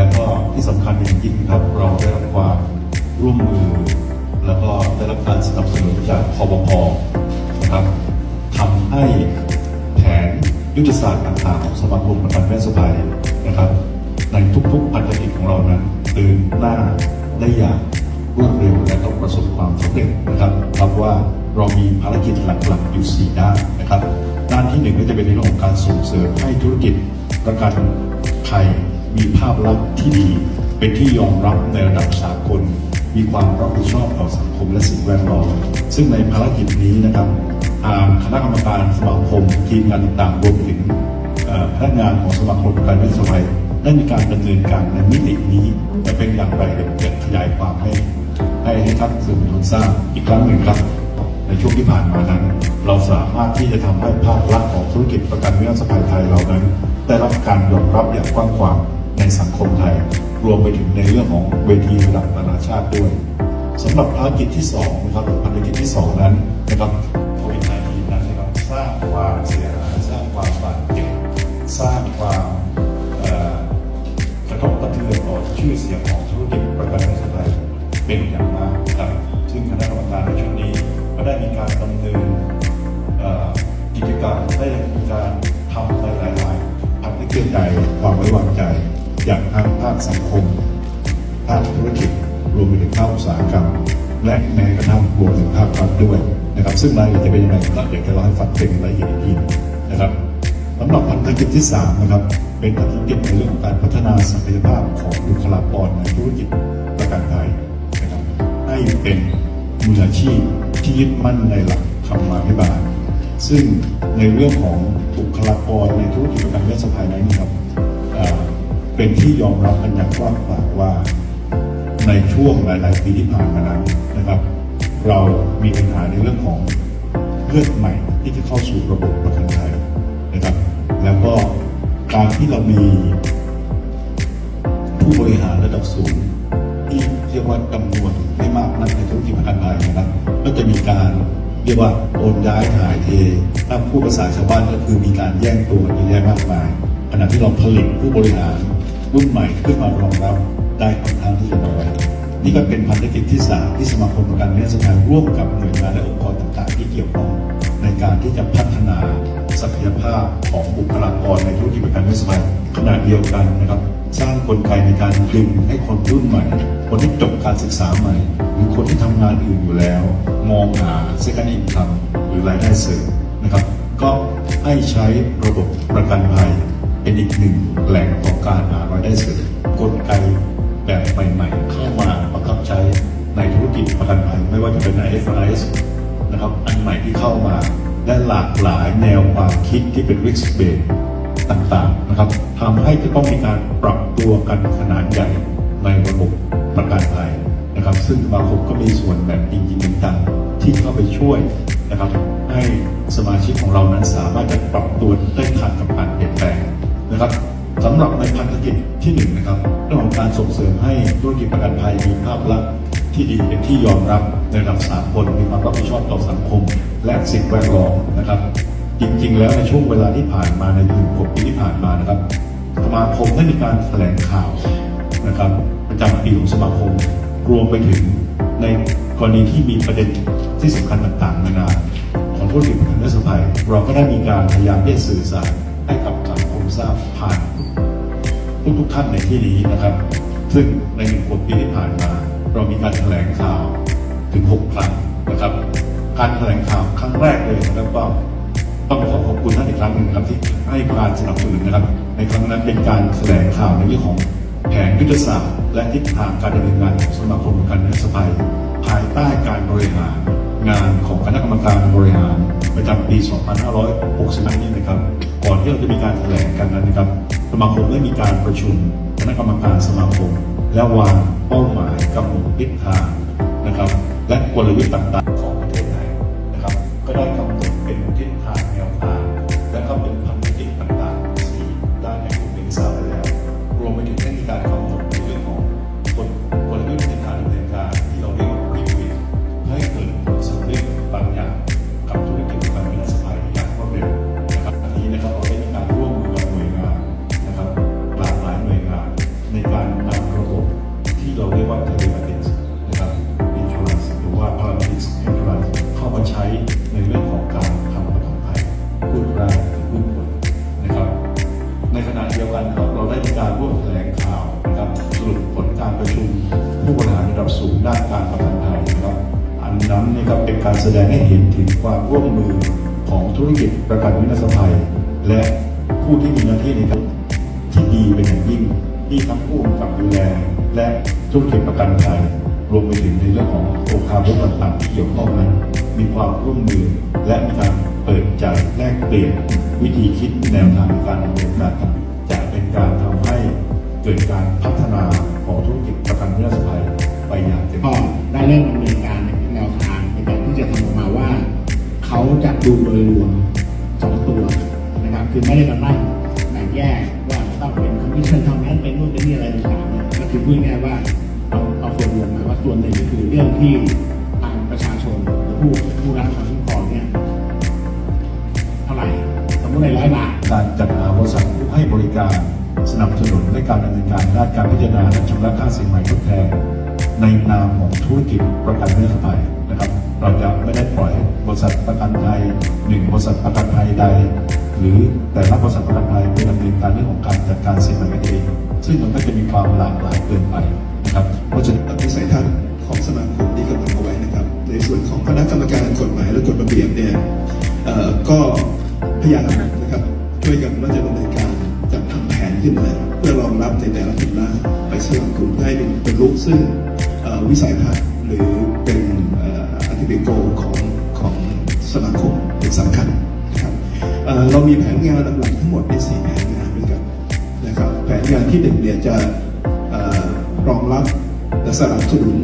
และก็ที่สำคัญอย่างยิ่งครับเราได้รับความร่วมมือ แล้วก็ได้รับการสนับสนุนจากคอปพนะครับทำให้แผนยุทธศาสตร์ต่างๆของสมาคมประกันแม่สบายนะครับ ในทุกๆพันธกิจของเรานั้นเดินหน้าได้อย่างรวดเร็วและต้องประสบความสำเร็จนะครับครับว่าเรามีภารกิจหลักๆอยู่ 4 ด้านนะครับ ด้านที่หนึ่งก็จะเป็นในเรื่องของการส่งเสริมให้ธุรกิจประกันภัย มีภาพลักษณ์ที่ดี เป็นที่ยอมรับในระดับสากล มีความรับผิดชอบต่อสังคมและสิ่งแวดล้อม ซึ่งในภารกิจนี้นะครับทางคณะกรรมการสมาคมทีมงานต่างๆรวมถึงพนักงานของสมาคมประกันวิสมัยได้มีการดำเนินการในมิตินี้จะเป็นอย่างไรเดี๋ยวจะขยายความให้ให้ให้ท่านสื่อมวลชนทราบอีกครั้งหนึ่งครับ ในช่วงที่ผ่านมานั้น เราสามารถที่จะทำให้ภาพลักษณ์ของธุรกิจประกันวินาศภัยไทยเรานั้น ได้รับการยอมรับอย่างกว้างขวาง สังคมไทย รวมไปถึงในเรื่องของเวทีระดับนานาชาติด้วยสำหรับภารกิจที่สองนะครับภารกิจที่สองนั้นนะครับโควิด19นั้นนะครับสร้างความเสียหายสร้างความบาดเจ็บสร้างความกระทบกระเทือนต่อชื่อเสียงของธุรกิจประกันวินาศภัยเป็นอย่างมากครับซึ่งคณะกรรมการในชุดนี้ก็ได้มีการดำเนินกิจกรรมได้มีการทำหลายๆพันธกิจใหญ่ความไว้วางใจ อย่างทั้งภาคสังคม ภาคธุรกิจ รวมไปถึงภาคอุตสาหกรรม และแม้กระทั่งรวมถึงภาครัฐด้วยนะครับ ซึ่งรายละเอียดจะเป็นยังไงก็เดี๋ยวจะเล่าให้ฟังเป็นรายละเอียดอีกทีนะครับสำหรับพันธกิจที่สามนะครับเป็นพันธกิจในเรื่องของการพัฒนาศักยภาพของบุคลากรในธุรกิจประกันภัยนะครับให้เป็นมืออาชีพที่ยึดมั่นในหลักธรรมาภิบาล ซึ่งในเรื่องของบุคลากรในธุรกิจประกันวินาศภัยนั้นนะครับ เป็นที่ยอมรับกันอย่างกว้างขวางว่า ในช่วงหลาย ๆ ปีที่ผ่านมานั้นนะครับ เรามีปัญหาในเรื่องของเลือดใหม่ที่จะเข้าสู่ระบบประกันภัยนะครับ แล้วก็การที่เรามีผู้บริหารระดับสูงที่เรียกว่าจำนวนไม่มากนักในธุรกิจประกันภัยนะครับก็จะมีการเรียกว่าโอนย้ายถ่ายเทถ้าพูดภาษาชาวบ้านก็คือมีการแย่งตัวกันเยอะแยะมากมายขณะที่เราผลิตผู้บริหาร รุ่นใหม่ขึ้นมารองรับได้ค่อนข้างที่จะน้อยนี่ก็เป็นพันธกิจที่สามที่สมาคมประกันวินาศภัยร่วมกับหน่วยงานและองค์กรต่างๆ ที่เกี่ยวข้องในการที่จะพัฒนาศักยภาพของบุคลากรในธุรกิจประกันวินาศภัยขณะเดียวกันนะครับ สร้างกลไกในการดึงให้คนรุ่นใหม่ คนที่จบการศึกษาใหม่ หรือคนที่ทำงานอื่นอยู่แล้ว มองหา second income หรือรายได้เสริมนะครับ ก็ให้ใช้ระบบประกันภัย เป็นอีกหนึ่งแหล่งของการหารายได้เสริมกลไกแบบใหม่ๆ เข้ามาประคับใช้ในธุรกิจประกันภัยไม่ว่าจะเป็น IFRS นะครับอันใหม่ที่เข้ามา และหลากหลายแนวความคิดที่เป็น risk based ต่างๆนะครับทำให้จะต้องมีการปรับตัวกันขนาดใหญ่ในระบบประกันภัยนะครับ ซึ่งสมาคมก็มีส่วนแบบจริงๆจังๆที่เข้าไปช่วยนะครับ ให้สมาชิกของเรานั้นสามารถจะปรับตัวได้ทันกับการเปลี่ยนแปลง นะครับสำหรับในพันธกิจที่หนึ่งนะครับเรื่องของการส่งเสริมให้ธุรกิจประกันภัยมีภาพลักษณ์ที่ดีเป็นที่ยอมรับในระดับสากลมีความรับผิดชอบต่อสังคม และสิ่งแวดล้อมนะครับ จริงๆ แล้วในช่วงเวลาที่ผ่านมาในหนึ่งกปีที่ผ่านมานะครับสมาคมได้มีการแถลงข่าวนะครับประจำปีของสมาคมรวมไปถึงในกรณีที่มีประเด็นที่สำคัญต่างๆนานาของธุรกิจประกันภัยเราก็ได้มีการพยายามที่จะสื่อสารให้กับ ทุกท่านในที่นี้นะครับ ซึ่งในหนึ่งกว่าปีที่ผ่านมา เรามีการแถลงข่าวถึง 6 ครั้งนะครับ การแถลงข่าวครั้งแรกเลยนะครับก็ต้องขอขอบคุณท่านอีกครั้งหนึ่งครับที่ให้การสนับสนุนนะครับ ในครั้งนั้นเป็นการแถลงข่าวในเรื่องของแผนยุทธศาสตร์ และทิศทางการดำเนินงานของสมาคมประกันวินาศภัยภายใต้การบริหารงานของคณะกรรมการบริหารประจำปี 2560นี้นะครับ ก่อนที่เราจะมีการแถลงกันนั้นนะครับ สมาคมได้มีการประชุมคณะกรรมการสมาคม และวางเป้าหมายกำหนดทิศทางนะครับ และกลยุทธ์ต่างๆของประเทศไทยนะครับ ก็ได้กำหนดเป็นทิศ การประกันภัยครับ อันนั้นนี่ก็เป็นการแสดงให้เห็นถึงความร่วมมือของธุรกิจประกันวินาศภัย และผู้ที่มีหน้าที่ในการที่ดีเป็นอย่างยิ่งที่ทั้งผู้กำกับดูแลและธุรกิจประกันภัยรวมไปถึงในเรื่องของโคคาบุกต่างๆที่เกี่ยวข้องนั้น มีความร่วมมือและมีการเปิดใจแลกเปลี่ยนวิธีคิดแนวทางการดำเนินการจะเป็นการทำให้เกิดการพัฒนา ผู้ผู้รับความคุ้มครองเนี่ยเท่าไหร่สมมติในร้อยบาทการจัดหาบริษัทผู้ให้บริการสนับสนุนและการดำเนินการด้านการพิจารณาและชำระค่าสินใหม่ทดแทนในนามของธุรกิจประกันวินภัยนะครับ เราจะไม่ได้ปล่อยบริษัทประกันภัยหนึ่งบริษัทประกันภัยใด หรือแต่ละบริษัทประกันภัยไปดำเนินการเรื่องของการจัดการสินใหม่กันเองซึ่งมันก็จะมีความหลากหลายเกินไปนะครับเพราะฉะนั้นวิสัยทัศน์ของสมาคม ในส่วนของคณะกรรมการกฎหมายและกฎระเบียบเนี่ยก็พยายามนะครับช่วยกันว่าจะดำเนินการจัดทำแผนขึ้นมาเพื่อรองรับในแต่ละกลุ่มล่าไปสลับกลุ่มให้เป็นเป็นรูปซึ่งวิสัยทัศน์หรือเป็นอัติเบโกของของสมาคมเป็นสำคัญนะครับเรามีแผนงานหลักๆทั้งหมดในสี่แผนงานด้วยกันนะครับแผนงานที่หนึ่งเนี่ยจะรองรับและสนับสนุน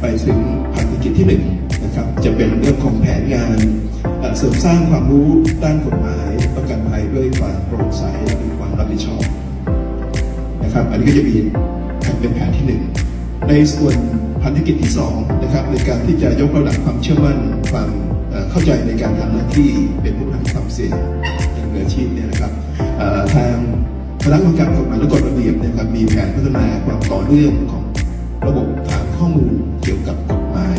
ไปถึงพันธกิจที่หนึ่งนะครับ จะเป็นเรื่องของแผนงานเสริมสร้างความรู้ด้านกฎหมายประกันภัยด้วยความโปร่งใสและมีความรับผิดชอบนะครับ อันนี้ก็จะมีแผนเป็นแผนที่หนึ่งในส่วนพันธกิจที่สองนะครับในการที่จะยกระดับความเชื่อมั่นความเข้าใจในการทำหน้าที่เป็นผู้นำความเสี่ยงอย่างมืออาชีพเนี่ยนะครับทางคณะกรรมการกฎหมายและกฎระเบียบนะครับมีแผนพัฒนาความต่อเนื่องของ ระบบฐานข้อมูลเกี่ยวกับกฎหมาย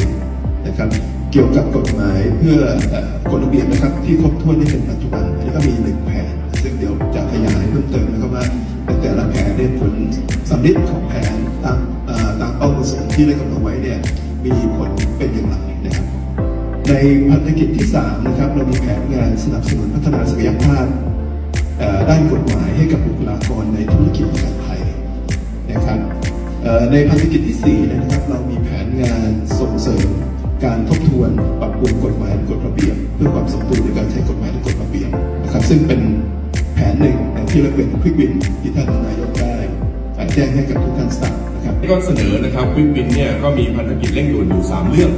นะครับ เกี่ยวกับกฎหมายเพื่อกฎระเบียบนะครับ ที่ครบถ้วนที่เป็นปัจจุบันอันนี้ก็มีหนึ่งแผน ซึ่งเดี๋ยวจะขยายเพิ่มเติมนะครับว่าแต่ละแผนเนี่ยผลสำลิดของแผนตามเอ่อตามเป้าประสงค์ที่ได้กำหนดไว้เนี่ยมีผลเป็นอย่างไรนะครับในพันธกิจที่ 3 นะครับ เรามีแผนงานสนับสนุนพัฒนาศักยภาพด้านกฎหมายให้กับบุคลากรในธุรกิจประกันภัยนะครับ ในพันธกิจที่ 4 นะครับ เรามีแผนงานส่งเสริมการทบทวนปรับปรุงกฎหมายกฎระเบียบ เพื่อความสมดุลในการใช้กฎหมายและกฎระเบียบนะครับซึ่งเป็นแผนหนึ่งที่เราเป็นควิกวินที่ท่านนายกได้แจ้งให้กับทุกท่านทราบนะครับก็เสนอนะครับวิปวินเนี่ยก็มีพันธกิจเร่งด่วนอยู่ 3 เรื่อง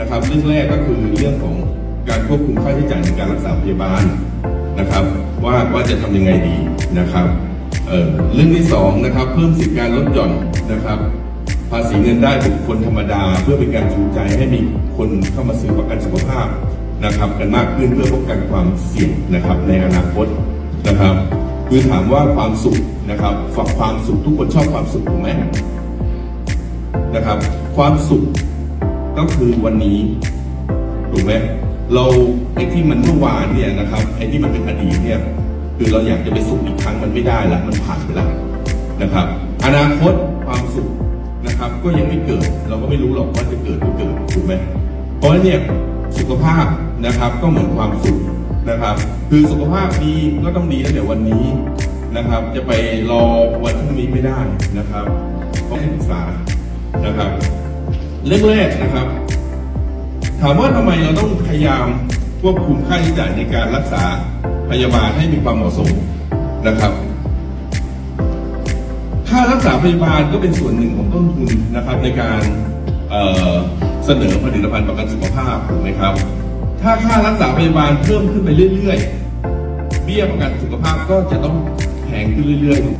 นะครับเรื่องแรกก็คือเรื่องของการควบคุมค่าใช้จ่ายในการรักษาพยาบาลนะครับ ว่าว่าจะทำยังไงดีนะครับ เรื่องที่2นะครับเพิ่มสิทธิการลดหย่อนนะครับ ภาษีเงินได้บุคคลธรรมดา เพื่อเป็นการจูงใจให้มีคนเข้ามาซื้อประกันสุขภาพนะครับ กันมากขึ้นเพื่อป้องกันความเสี่ยงนะครับในอนาคตนะครับคือถามว่าความสุขนะครับฝักความสุขทุกคนชอบความสุขถูกไหมนะครับ ความสุขก็คือวันนี้ถูกไหมเราไอ้ที่มันเมื่อวานเนี่ยนะครับไอ้ที่มันเป็นอดีตเนี่ย คือเราอยากจะไปสุขอีกครั้งมันไม่ได้ละมันผ่านไปแล้วนะครับ อนาคตความสุขนะครับ ก็ยังไม่เกิด เราก็ไม่รู้หรอกว่าจะเกิดหรือเกิดถูกไหมเพราะเนี่ยสุขภาพนะครับก็เหมือนความสุขนะครับ คือสุขภาพดีก็ต้องดีตั้งแต่วันนี้นะครับ จะไปรอวันพรุ่งนี้ไม่ได้นะครับต้องศึกษานะครับเรื่องแรกนะครับ ถามว่าทำไมเราต้องพยายาม ควบคุมค่าใช้จ่ายในการรักษาพยาบาลให้มีความเหมาะสมนะครับ ค่ารักษาพยาบาลก็เป็นส่วนหนึ่งของต้นทุนนะครับ ในการเเสนอผลิตภัณฑ์ประกันสุขภาพถูกไหมครับ ถ้าค่ารักษาพยาบาลเพิ่มขึ้นไปเรื่อยๆ เบี้ยประกันสุขภาพก็จะต้องแพงขึ้นเรื่อยๆ